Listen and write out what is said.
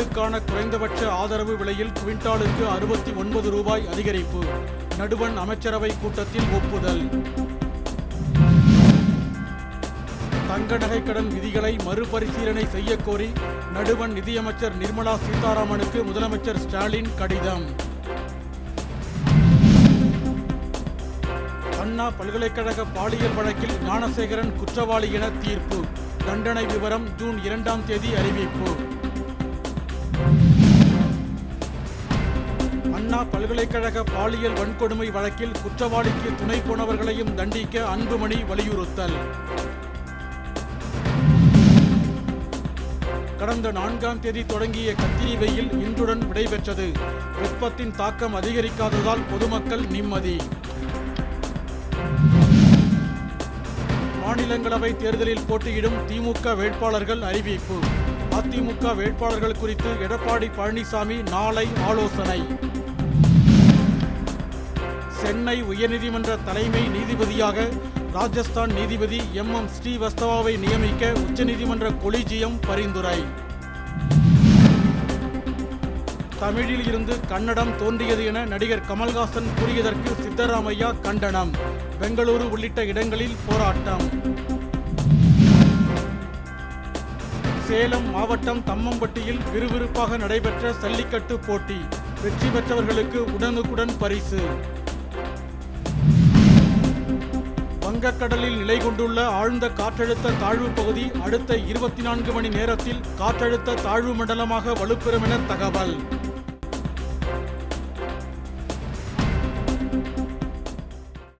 நெல்லுக்கான குறைந்தபட்ச ஆதரவு விலையில் குவிண்டாலுக்கு அறுபத்தி ஒன்பது ரூபாய் அதிகரிப்பு. நடுவண் அமைச்சரவை கூட்டத்தில் ஒப்புதல். தங்க நகை கடன் விதிகளை மறுபரிசீலனை செய்யக்கோரி நடுவண் நிதியமைச்சர் நிர்மலா சீதாராமனுக்கு முதலமைச்சர் ஸ்டாலின் கடிதம். அண்ணா பல்கலைக்கழக பாலியல் வழக்கில் ஞானசேகரன் குற்றவாளி என தீர்ப்பு. தண்டனை விவரம் ஜூன் இரண்டாம் தேதி அறிவிப்பு. அண்ணா பல்கலைக்கழக பாலியல் வன்கொடுமை வழக்கில் குற்றவாளிக்கு துணை போனவர்களையும் தண்டிக்க அன்புமணி வலியுறுத்தல். கடந்த நான்காம் தேதி தொடங்கிய கத்திரி வெயில் இன்றுடன் விடைபெற்றது. வெப்பத்தின் தாக்கம் அதிகரிக்காததால் பொதுமக்கள் நிம்மதி. மாநிலங்களவை தேர்தலில் போட்டியிடும் திமுக வேட்பாளர்கள் அறிவிப்பு. அதிமுக வேட்பாளர்கள் குறித்து எடப்பாடி பழனிசாமி நாளை ஆலோசனை. சென்னை உயர்நீதிமன்ற தலைமை நீதிபதியாக ராஜஸ்தான் நீதிபதி எம் எம் ஸ்ரீவஸ்தவாவை நியமிக்க உச்சநீதிமன்ற கொலிஜியம் பரிந்துரை. தமிழில் இருந்து கன்னடம் தோன்றியது என நடிகர் கமல்ஹாசன் கூறியதற்கு சித்தராமையா கண்டனம். பெங்களூரு உள்ளிட்ட இடங்களில் போராட்டம். சேலம் மாவட்டம் தம்மம்பட்டியில் விறுவிறுப்பாக நடைபெற்ற சல்லிக்கட்டு போட்டி. வெற்றி பெற்றவர்களுக்கு உடனுக்குடன் பரிசு. வங்கக்கடலில் நிலை கொண்டுள்ள ஆழ்ந்த காற்றழுத்த தாழ்வு பகுதி அடுத்த இருபத்தி நான்கு மணி நேரத்தில் காற்றழுத்த தாழ்வு மண்டலமாக வலுப்பெறும் என தகவல்.